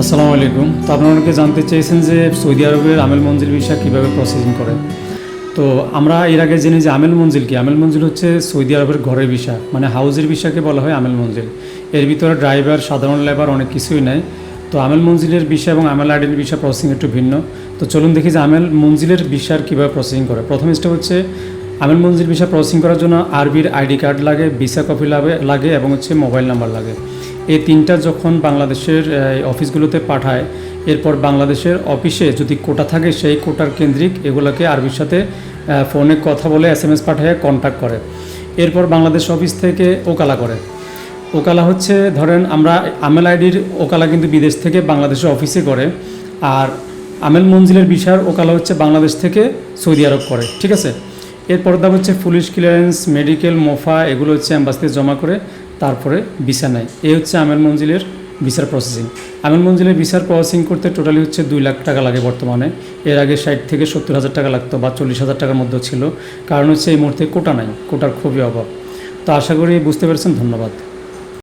আসসালামু আলাইকুম। তো আপনারা অনেকে জানতে চেয়েছেন যে সৌদি আরবের আমেল মঞ্জিল ভিসা কীভাবে প্রসেসিং করে? তো আমরা এর আগে জেনে যে আমেল মঞ্জিল কি? আমেল মঞ্জিল হচ্ছে সৌদি আরবের ঘরের ভিসা মানে হাউজের ভিসাকে বলা হয় আমেল মঞ্জিল। এর ভিতরে ড্রাইভার সাধারণ লেবার অনেক কিছুই নেয়। তো আমেল মঞ্জিলের ভিসা এবং আমেল আইডির ভিসা প্রসেসিং একটু ভিন্ন। তো চলুন দেখি যে আমেল মঞ্জিলের ভিসার কীভাবে প্রসেসিং করে। প্রথম স্টেপ হচ্ছে আমেল মঞ্জিল ভিসা প্রসেসিং করার জন্য আরবির আইডি কার্ড লাগে, ভিসা কপি লাগে লাগে এবং হচ্ছে মোবাইল নাম্বার লাগে। এই তিনটা যখন বাংলাদেশের অফিসগুলোতে পাঠায়, এরপর বাংলাদেশের অফিসে যদি কোটা থাকে, সেই কোটার কেন্দ্রিক এগুলোকে আরবির সাথে ফোনে কথা বলে এস এম এস পাঠিয়ে কন্ট্যাক্ট করে। এরপর বাংলাদেশ অফিস থেকে ওকালা করে। ওকালা হচ্ছে, ধরেন আমরা আমেল আইডির ওকালা কিন্তু বিদেশ থেকে বাংলাদেশের অফিসে করে, আর আমেল মঞ্জিলের বিশার ওকালা হচ্ছে বাংলাদেশ থেকে সৌদি আরব করে, ঠিক আছে? এরপর দাম হচ্ছে পুলিশ ক্লিয়ারেন্স, মেডিকেল, মোফা, এগুলো হচ্ছে অ্যাম্বাসিতে জমা করে তারপরে ভিসা নেয়। এই হচ্ছে আমের মঞ্জিলের ভিসার প্রসেসিং আমের মঞ্জিলের ভিসার প্রসেসিং করতে টোটালি হচ্ছে দুই লাখ টাকা লাগে বর্তমানে। এর আগে ষাট থেকে সত্তর হাজার টাকা লাগতো বা চল্লিশ হাজার টাকার মধ্যে ছিল। কারণ হচ্ছে এই মুহূর্তে কোটা নাই, কোটার খুবই অভাব। তো আশা করি বুঝতে পেরেছেন, ধন্যবাদ।